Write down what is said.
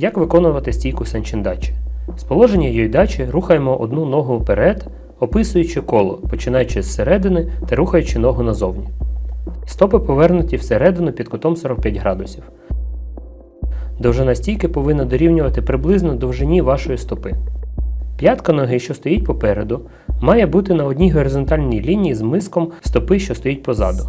Як виконувати стійку санчіндачі? З положення йойдачі рухаємо одну ногу вперед, описуючи коло, починаючи з середини та рухаючи ногу назовні. Стопи повернуті всередину під кутом 45 градусів. Довжина стійки повинна дорівнювати приблизно довжині вашої стопи. П'ятка ноги, що стоїть попереду, має бути на одній горизонтальній лінії з миском стопи, що стоїть позаду.